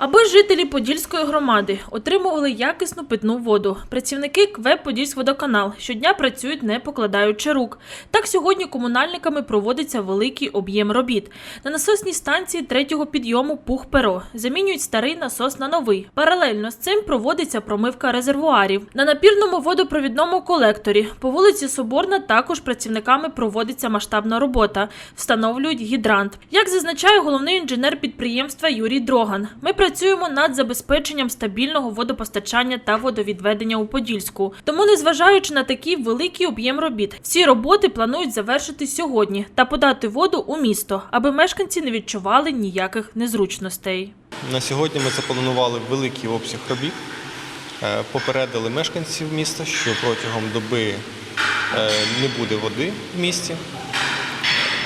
Аби жителі Подільської громади отримували якісну питну воду, працівники КВ «Подільськводоканал» щодня працюють не покладаючи рук. Так сьогодні комунальниками проводиться великий об'єм робіт. На насосній станції третього підйому пух-перо замінюють старий насос на новий. Паралельно з цим проводиться промивка резервуарів. На напірному водопровідному колекторі по вулиці Соборна також працівниками проводиться масштабна робота. Встановлюють гідрант. Як зазначає головний інженер підприємства Юрій Дроган, ми працюємо над забезпеченням стабільного водопостачання та водовідведення у Подільську. Тому, незважаючи на такий великий об'єм робіт, всі роботи планують завершити сьогодні та подати воду у місто, аби мешканці не відчували ніяких незручностей. На сьогодні ми запланували великий обсяг робіт. Е, Попередили мешканців міста, що протягом доби е, не буде води в місті.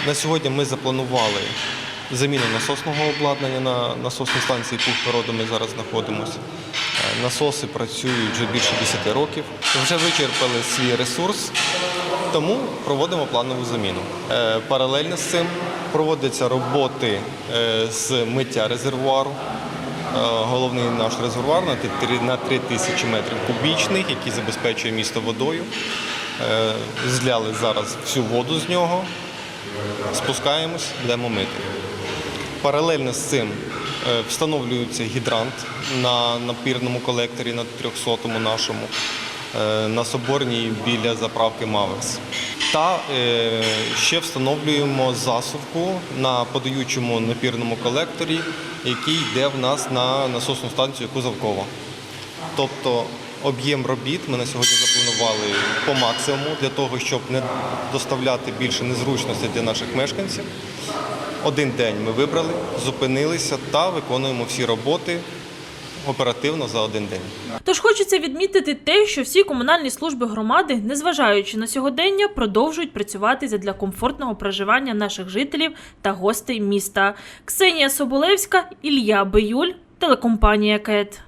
На сьогодні ми запланували заміну насосного обладнання на насосній станції Пух-Породу ми зараз знаходимося. Е, Насоси працюють вже більше 10 років. Вже вичерпали свій ресурс, тому проводимо планову заміну. Е, Паралельно з цим проводяться роботи е, з миття резервуару. Головний наш резервуар на три- 3 тисячі метрів кубічних, який забезпечує місто водою. Зляли зараз всю воду з нього, спускаємось, йдемо мити. Паралельно з цим е, встановлюється гідрант на напірному колекторі на 300-му нашому, е, на Соборній біля заправки Маверс. Та е, ще встановлюємо засувку на подаючому напірному колекторі, який йде в нас на насосну станцію Кузовкова. Тобто об'єм робіт ми на сьогодні запланували по максимуму для того, щоб не доставляти більше незручностей для наших мешканців. Один день ми вибрали, зупинилися та виконуємо всі роботи оперативно за один день. Тож хочеться відмітити те, що всі комунальні служби громади, незважаючи на сьогодення, продовжують працювати задля комфортного проживання наших жителів та гостей міста. Ксенія Соболевська, Ілля Биюль, телекомпанія КЕТ.